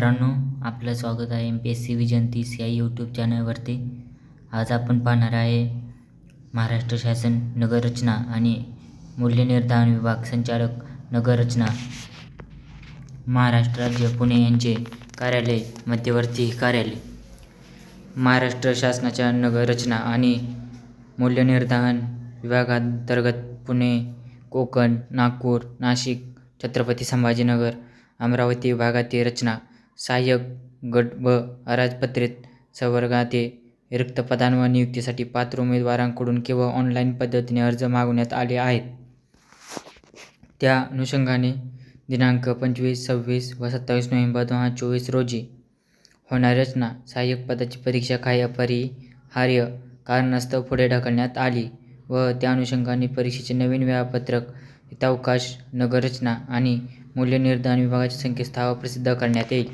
मित्रांनो आपलं स्वागत आहे M P S C vision तीस या यूट्यूब चॅनलवरती आज आपण पाहणार आहे महाराष्ट्र शासन नगररचना आणि मूल्यनिर्धारण विभाग संचालक नगररचना. महाराष्ट्र राज्य पुणे यांचे कार्यालय मध्यवर्ती कार्यालय. महाराष्ट्र शासनाच्या नगररचना आणि मूल्यनिर्धारण विभागांतर्गत पुणे कोकण नागपूर नाशिक छत्रपती संभाजीनगर अमरावती विभागातील रचना सहाय्यक गट व अराजपत्रित संवर्गाते रिक्त पदांवर नियुक्तीसाठी पात्र उमेदवारांकडून केवळ ऑनलाईन पद्धतीने अर्ज मागवण्यात आले आहेत. त्या अनुषंगाने दिनांक पंचवीस सव्वीस व सत्तावीस नोव्हेंबर दोन हजार चोवीस रोजी होणाऱ्या रचना सहाय्यक पदाची परीक्षा काही अपरिहार्य कारणास्तव पुढे ढकलण्यात आली व त्या अनुषंगाने परीक्षेचे नवीन वेळापत्रक हितावकाश नगररचना आणि मूल्यनिर्धारण विभागाच्या संकेतस्थळावर प्रसिद्ध करण्यात येईल.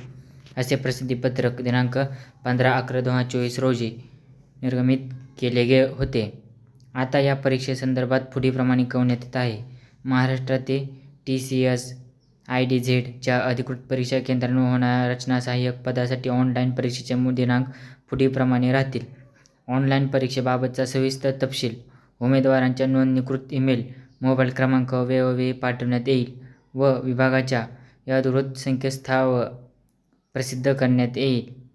असे प्रसिद्धीपत्रक दिनांक पंधरा अकरा दोन हजार चोवीस रोजी निर्गमित केले गे होते. आता या परीक्षेसंदर्भात पुढीलप्रमाणे कळवण्यात येत आहे. महाराष्ट्रातील T C S I D झेडच्या अधिकृत परीक्षा केंद्रांवर होणाऱ्या रचना सहाय्यक पदासाठी ऑनलाईन परीक्षेचे मूळ दिनांक पुढीलप्रमाणे राहतील. ऑनलाईन परीक्षेबाबतचा सविस्तर तपशील उमेदवारांच्या नोंदणीकृत ईमेल मोबाईल क्रमांक वेळोवेळी पाठवण्यात येईल व विभागाच्या या दूरत संकेतस्थळावर प्रसिद्ध करण्यात येईल.